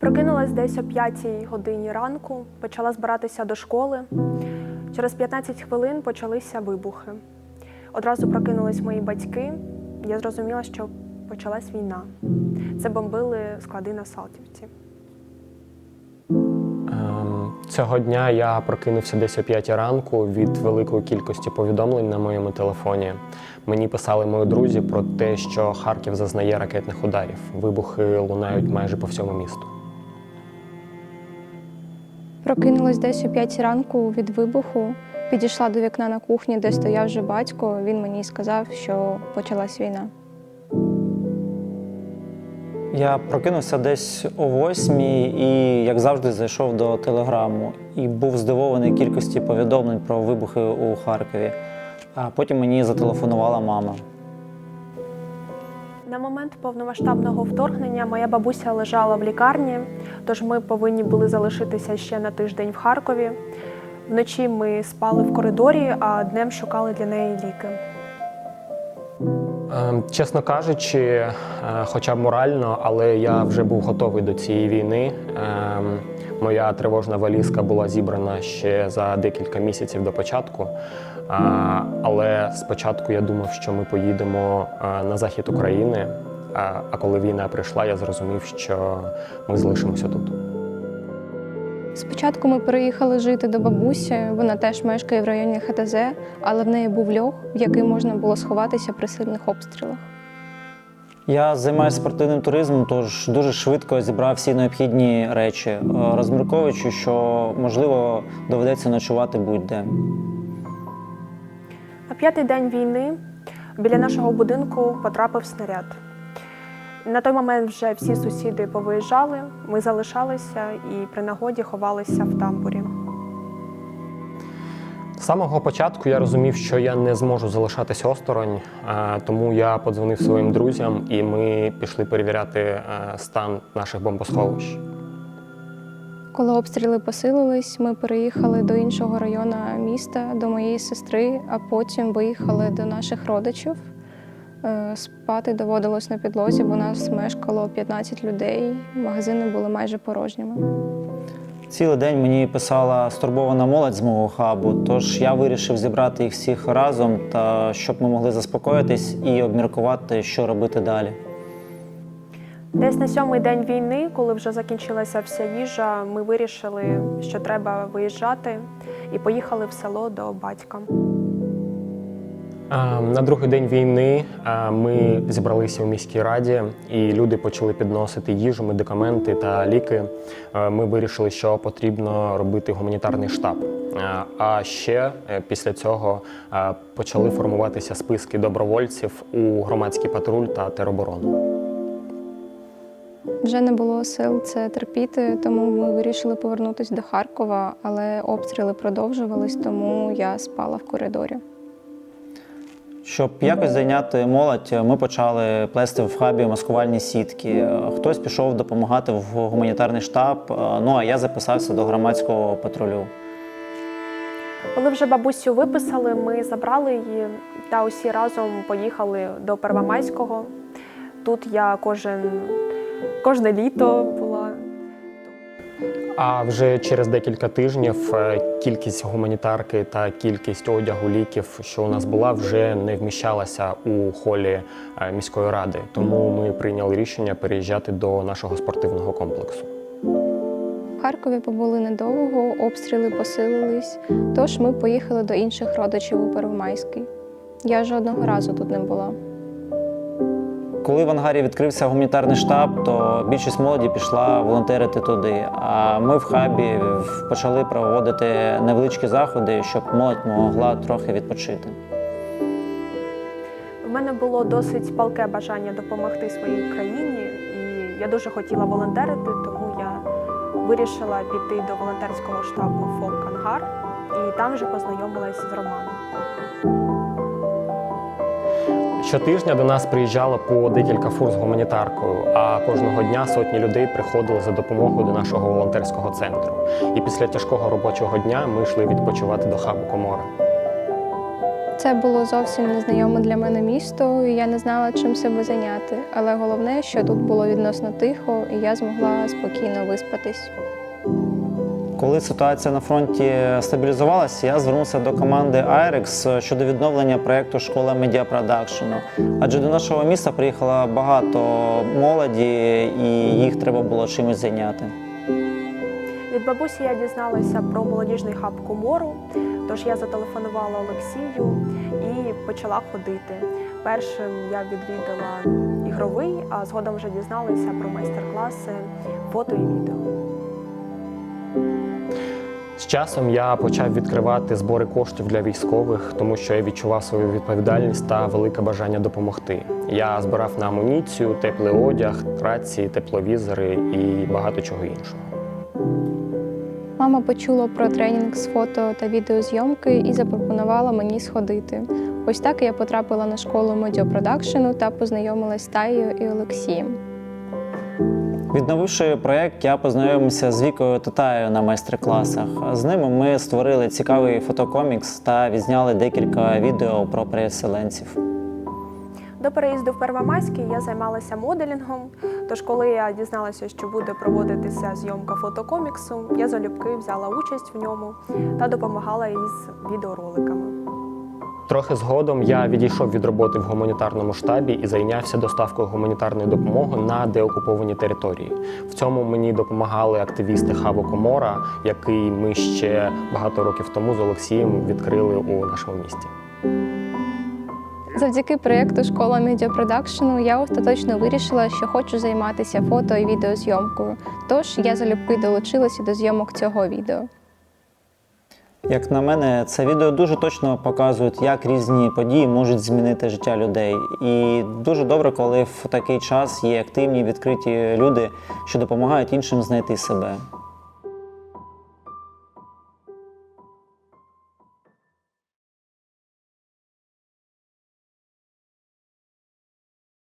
Прокинулась десь о 5 годині ранку, почала збиратися до школи. Через 15 хвилин почалися вибухи. Одразу прокинулись мої батьки. Я зрозуміла, що почалась війна. Це бомбили склади на Салтівці. Ем, Цього дня я прокинувся десь о 5 ранку від великої кількості повідомлень на моєму телефоні. Мені писали мої друзі про те, що Харків зазнає ракетних ударів. Вибухи лунають майже по всьому місту. Прокинулась десь о 5 ранку від вибуху. Підійшла до вікна на кухні, де стояв вже батько. Він мені сказав, що почалась війна. Я прокинувся десь о восьмій і, як завжди, зайшов до телеграму і був здивований кількості повідомлень про вибухи у Харкові. А потім мені зателефонувала мама. На момент повномасштабного вторгнення моя бабуся лежала в лікарні, тож ми повинні були залишитися ще на тиждень в Харкові. Вночі ми спали в коридорі, а днем шукали для неї ліки. Ем, Чесно кажучи, е, хоча б морально, але я вже був готовий до цієї війни. Моя тривожна валізка була зібрана ще за декілька місяців до початку. Але спочатку я думав, що ми поїдемо на захід України. А коли війна прийшла, я зрозумів, що ми залишимося тут. Спочатку ми переїхали жити до бабусі. Вона теж мешкає в районі ХТЗ, але в неї був льох, в який можна було сховатися при сильних обстрілах. Я займаюся спортивним туризмом, тож дуже швидко зібрав всі необхідні речі, е, розмірковуючи, що можливо доведеться ночувати будь-де. На п'ятий день війни біля нашого будинку потрапив снаряд. На той момент вже всі сусіди повиїжджали, ми залишалися і при нагоді ховалися в тамбурі. Самого початку я розумів, що я не зможу залишатися осторонь, е, тому я подзвонив своїм друзям і ми пішли перевіряти е, стан наших бомбосховищ. Коли обстріли посилились, ми переїхали до іншого району міста, до моєї сестри, а потім виїхали до наших родичів. Е, Спати доводилось на підлозі, бо нас мешкало 15 людей. Магазини були майже порожніми. Цілий день мені писала стурбована молодь з мого хабу, тож я вирішив зібрати їх всіх разом, та щоб ми могли заспокоїтись і обміркувати, що робити далі. Десь на сьомий день війни, коли вже закінчилася вся їжа, ми вирішили, що треба виїжджати, і поїхали в село до батька. На другий день війни ми зібралися у міській раді, і люди почали підносити їжу, медикаменти та ліки. Е, Ми вирішили, що потрібно робити гуманітарний штаб. Е, А ще е, після цього почали формуватися списки добровольців у громадський патруль та тероборону. Вже не було сил це терпіти, тому ми вирішили повернутися до Харкова, але обстріли продовжувались, тому я спала в коридорі. Щоб якось зайняти молодь, ми почали плести в хабі маскувальні сітки. Хтось пішов допомагати в гуманітарний штаб, ну а я записався до громадського патрулю. Коли вже бабусю виписали, ми забрали її та усі разом поїхали до Первомайського. Тут я кожен, кожне літо. А вже через декілька тижнів е, кількість гуманітарки та кількість одягу ліків, що у нас була, вже не вміщалася у холі е, міської ради. Тому ми прийняли рішення переїжджати до нашого спортивного комплексу. В Харкові побули недовго, обстріли посилились, тож ми поїхали до інших родичів у Первомайський. Я жодного разу тут не була. Коли в ангарі відкрився гуманітарний штаб, то більшість молоді пішла волонтерити туди. А ми в хабі почали проводити невеличкі заходи, щоб молодь могла трохи відпочити. В мене було досить палке бажання допомогти своїй країні, і я дуже хотіла волонтерити, тому я вирішила піти до волонтерського штабу Фолк Ангар і там вже познайомилася з Романом. Щотижня до нас приїжджало по декілька фур з гуманітаркою, а кожного дня сотні людей приходили за допомогою до нашого волонтерського центру. І після тяжкого робочого дня ми йшли відпочивати до хабу Комора. Це було зовсім незнайоме для мене місто, і я не знала, чим себе зайняти. Але головне, що тут було відносно тихо, і я змогла спокійно виспатись. Коли ситуація на фронті стабілізувалася, я звернувся до команди IREX щодо відновлення проєкту Школа медіапродакшену. Адже до нашого міста приїхало багато молоді, і їх треба було чимось зайняти. Від бабусі я дізналася про молодіжний хаб Комору, тож я зателефонувала Олексію і почала ходити. Першим я відвідала ігровий, а згодом вже дізналася про майстер-класи фото і відео. З часом я почав відкривати збори коштів для військових, тому що я відчував свою відповідальність та велике бажання допомогти. Я збирав на амуніцію, теплий одяг, рації, тепловізори і багато чого іншого. Мама почула про тренінг з фото та відеозйомки і запропонувала мені сходити. Ось так я потрапила на школу медіапродакшену та познайомилась з Таєю і Олексієм. Відновивши проєкт, я познайомився з Вікою Татаєю на майстер-класах. З ними ми створили цікавий фотокомікс та відзняли декілька відео про переселенців. До переїзду в Первомайський я займалася моделінгом. Тож, коли я дізналася, що буде проводитися зйомка фотокоміксу, я залюбки взяла участь в ньому та допомагала із відеороликами. Трохи згодом я відійшов від роботи в гуманітарному штабі і зайнявся доставкою гуманітарної допомоги на деокуповані території. В цьому мені допомагали активісти Хабу Комора, який ми ще багато років тому з Олексієм відкрили у нашому місті. Завдяки проєкту Школа медіапродакшену я остаточно вирішила, що хочу займатися фото і відеозйомкою. Тож я залюбки долучилася до зйомок цього відео. Як на мене, це відео дуже точно показують, як різні події можуть змінити життя людей. І дуже добре, коли в такий час є активні відкриті люди, що допомагають іншим знайти себе.